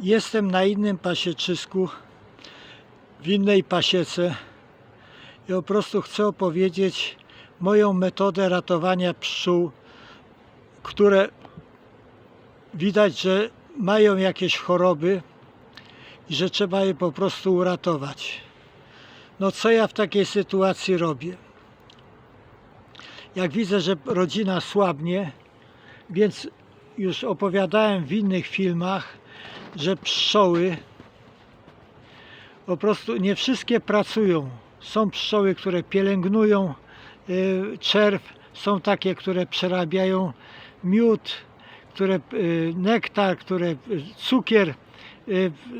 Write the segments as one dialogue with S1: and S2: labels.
S1: Jestem na innym pasieczysku, w innej pasiece i po prostu chcę opowiedzieć moją metodę ratowania pszczół, które widać, że mają jakieś choroby i że trzeba je po prostu uratować. No co ja w takiej sytuacji robię? Jak widzę, że rodzina słabnie, więc już opowiadałem w innych filmach, że pszczoły po prostu nie wszystkie pracują. Są pszczoły, które pielęgnują y, czerw, są takie, które przerabiają miód, które y, nektar, które y, cukier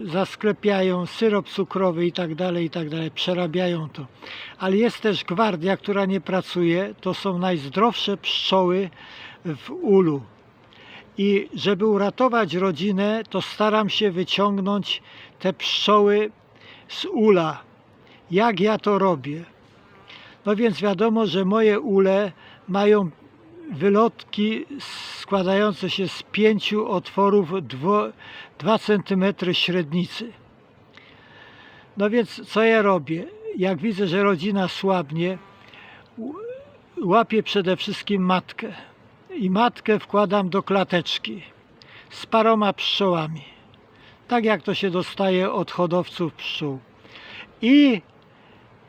S1: zasklepiają, syrop cukrowy i tak dalej, i tak dalej, przerabiają to. Ale jest też gwardia, która nie pracuje, to są najzdrowsze pszczoły w ulu. I żeby uratować rodzinę, to staram się wyciągnąć te pszczoły z ula. Jak ja to robię? No więc wiadomo, że moje ule mają wylotki składające się z pięciu otworów 2 cm średnicy. No więc co ja robię? Jak widzę, że rodzina słabnie, łapię przede wszystkim matkę i matkę wkładam do klateczki z paroma pszczołami. Tak jak to się dostaje od hodowców pszczół. I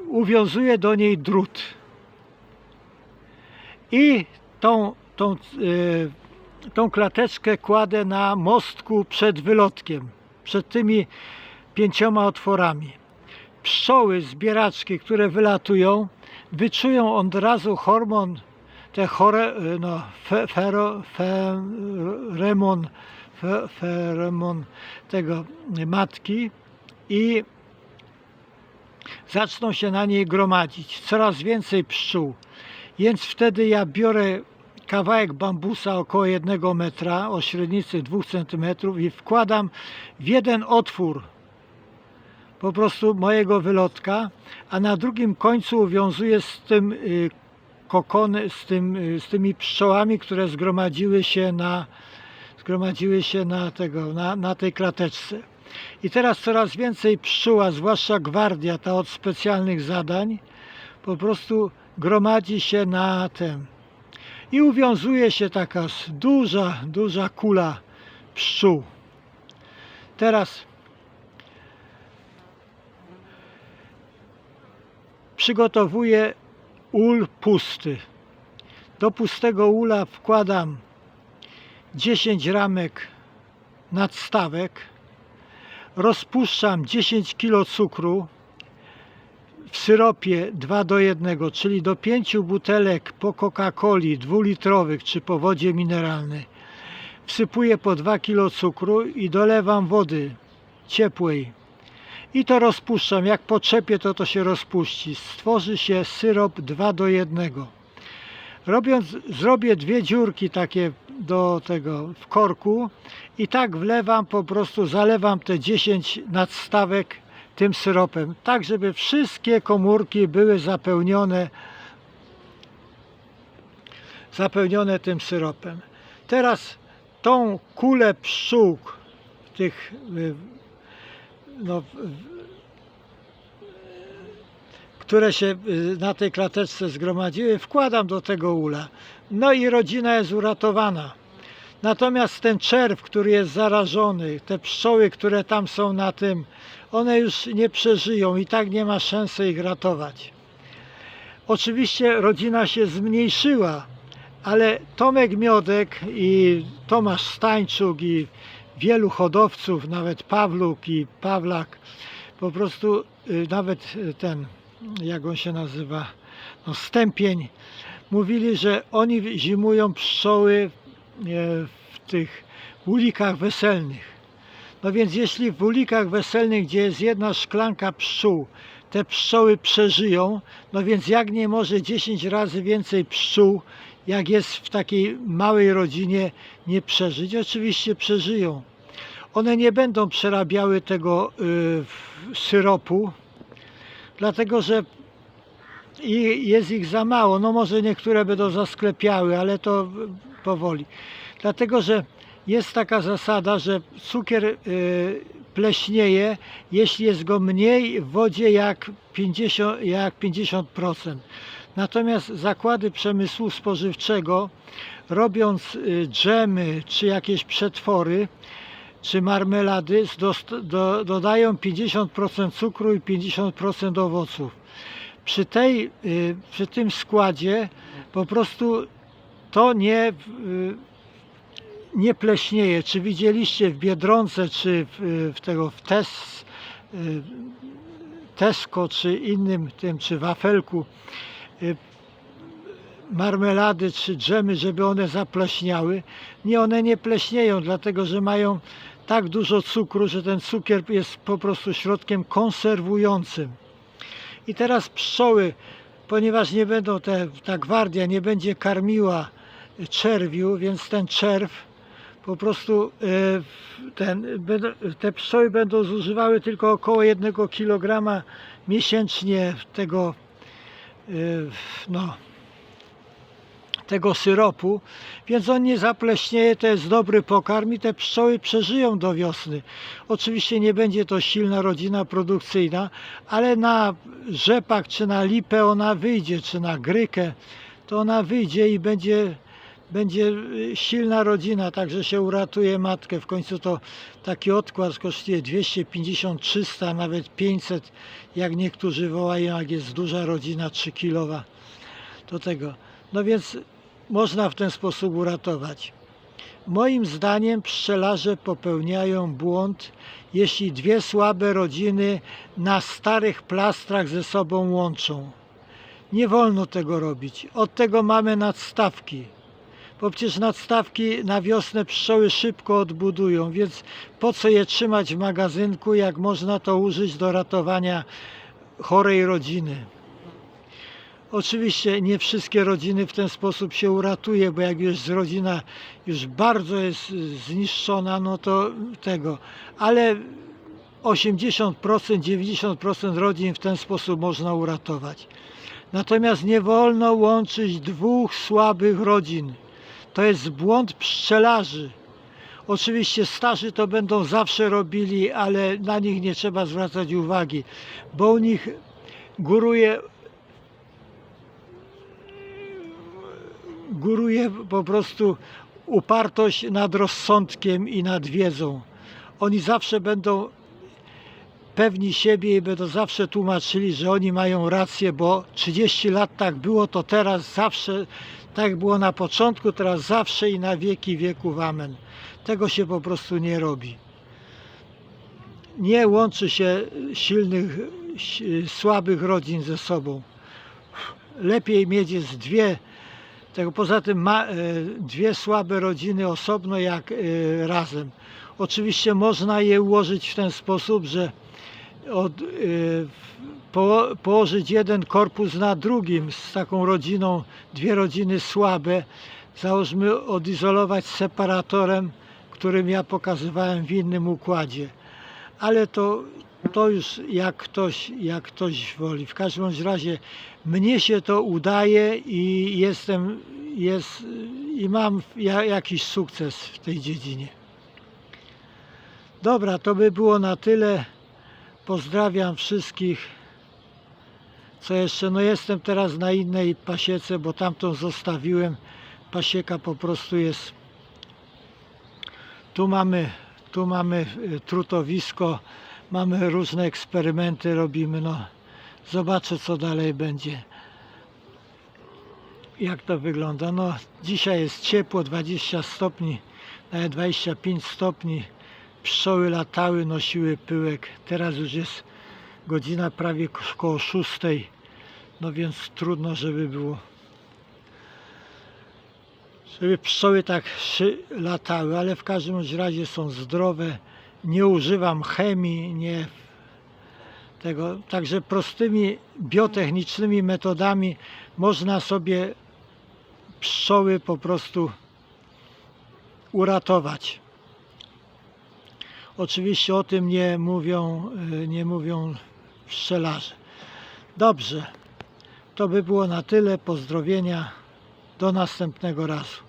S1: uwiązuję do niej drut. I tą, tą, yy, tą klateczkę kładę na mostku przed wylotkiem, przed tymi pięcioma otworami. Pszczoły, zbieraczki, które wylatują, wyczują od razu hormon te chore, no, fe, fero, fe, tego matki i zaczną się na niej gromadzić. Coraz więcej pszczół. Więc wtedy ja biorę kawałek bambusa około jednego metra o średnicy 2 cm i wkładam w jeden otwór po prostu mojego wylotka, a na drugim końcu uwiązuję z tym y, kokony z, tym, y, z tymi pszczołami, które zgromadziły się na, zgromadziły się na, tego, na, na tej klateczce. I teraz coraz więcej pszczół, zwłaszcza gwardia, ta od specjalnych zadań, po prostu gromadzi się na tym. I uwiązuje się taka duża, duża kula pszczół. Teraz przygotowuję ul pusty. Do pustego ula wkładam 10 ramek nadstawek, rozpuszczam 10 kg cukru w syropie 2 do 1, czyli do 5 butelek po Coca-Coli dwulitrowych czy po wodzie mineralnej. Wsypuję po 2 kg cukru i dolewam wody ciepłej i to rozpuszczam. Jak poczepię, to to się rozpuści. Stworzy się syrop 2 do 1. Robiąc, zrobię dwie dziurki takie do tego w korku i tak wlewam po prostu, zalewam te 10 nadstawek tym syropem, tak żeby wszystkie komórki były zapełnione zapełnione tym syropem. Teraz tą kulę pszczół tych y, no, które się y, na tej klateczce zgromadziły, wkładam do tego ula. No i rodzina jest uratowana. Natomiast ten czerw, który jest zarażony, te pszczoły, które tam są na tym, one już nie przeżyją i tak nie ma szansy ich ratować. Oczywiście rodzina się zmniejszyła, ale Tomek Miodek i Tomasz Stańczuk i wielu hodowców, nawet Pawluk i Pawlak, po prostu y, nawet y, ten, jak on się nazywa, no Stępień, mówili, że oni zimują pszczoły e, w tych ulikach weselnych. No więc jeśli w ulikach weselnych, gdzie jest jedna szklanka pszczół, te pszczoły przeżyją, no więc jak nie może 10 razy więcej pszczół, jak jest w takiej małej rodzinie, nie przeżyć? Oczywiście przeżyją. One nie będą przerabiały tego y, syropu, dlatego że jest ich za mało. No może niektóre będą zasklepiały, ale to powoli. Dlatego, że jest taka zasada, że cukier y, pleśnieje, jeśli jest go mniej w wodzie jak 50%. Jak 50%. Natomiast zakłady przemysłu spożywczego, robiąc y, dżemy czy jakieś przetwory, czy marmelady, do, dodają 50% cukru i 50% owoców. Przy, tej, y, przy tym składzie po prostu to nie, y, nie pleśnieje. Czy widzieliście w Biedronce, czy w, w tego w Tes, y, Tesco, czy innym tym, czy wafelku y, marmelady czy dżemy, żeby one zapleśniały. Nie, one nie pleśnieją, dlatego że mają tak dużo cukru, że ten cukier jest po prostu środkiem konserwującym. I teraz pszczoły, ponieważ nie będą te, ta gwardia nie będzie karmiła czerwiu, więc ten czerw po prostu e, ten, te pszczoły będą zużywały tylko około 1 kg miesięcznie tego e, no, tego syropu, więc on nie zapleśnieje, to jest dobry pokarm i te pszczoły przeżyją do wiosny. Oczywiście nie będzie to silna rodzina produkcyjna, ale na rzepak czy na lipę ona wyjdzie, czy na grykę, to ona wyjdzie i będzie, będzie y, silna rodzina, także się uratuje matkę. W końcu to taki odkład kosztuje 250, 300, nawet 500, jak niektórzy wołają, jak jest duża rodzina 3 kilowa do tego. No więc można w ten sposób uratować. Moim zdaniem pszczelarze popełniają błąd, jeśli dwie słabe rodziny na starych plastrach ze sobą łączą. Nie wolno tego robić. Od tego mamy nadstawki. Bo przecież nadstawki na wiosnę pszczoły szybko odbudują, więc po co je trzymać w magazynku, jak można to użyć do ratowania chorej rodziny. Oczywiście nie wszystkie rodziny w ten sposób się uratuje, bo jak już rodzina już bardzo jest zniszczona, no to tego, ale 80%, 90% rodzin w ten sposób można uratować. Natomiast nie wolno łączyć dwóch słabych rodzin. To jest błąd pszczelarzy. Oczywiście starzy to będą zawsze robili, ale na nich nie trzeba zwracać uwagi, bo u nich góruje góruje po prostu upartość nad rozsądkiem i nad wiedzą. Oni zawsze będą pewni siebie i będą zawsze tłumaczyli, że oni mają rację, bo 30 lat tak było, to teraz zawsze tak było na początku, teraz zawsze i na wieki wieków. Amen. Tego się po prostu nie robi. Nie łączy się silnych, si- słabych rodzin ze sobą. Lepiej mieć jest dwie tego poza tym ma e, dwie słabe rodziny osobno jak e, razem. Oczywiście można je ułożyć w ten sposób, że od, e, po, położyć jeden korpus na drugim z taką rodziną, dwie rodziny słabe, załóżmy odizolować separatorem, którym ja pokazywałem w innym układzie. Ale to, to już jak ktoś, jak ktoś woli. W każdym razie mnie się to udaje i jestem, jest, i mam ja, jakiś sukces w tej dziedzinie. Dobra, to by było na tyle. Pozdrawiam wszystkich. Co jeszcze? No jestem teraz na innej pasiece, bo tamtą zostawiłem. Pasieka po prostu jest. Tu mamy, tu mamy y, trutowisko, mamy różne eksperymenty, robimy. No, zobaczę co dalej będzie. Jak to wygląda? No, dzisiaj jest ciepło, 20 stopni, nawet 25 stopni. Pszczoły latały, nosiły pyłek. Teraz już jest godzina prawie koło 6. No więc trudno, żeby było. Żeby pszczoły tak latały, ale w każdym razie są zdrowe. Nie używam chemii, nie tego. Także prostymi biotechnicznymi metodami można sobie pszczoły po prostu uratować. Oczywiście o tym nie mówią, y, nie mówią pszczelarze. Dobrze, to by było na tyle. Pozdrowienia. Do następnego razu.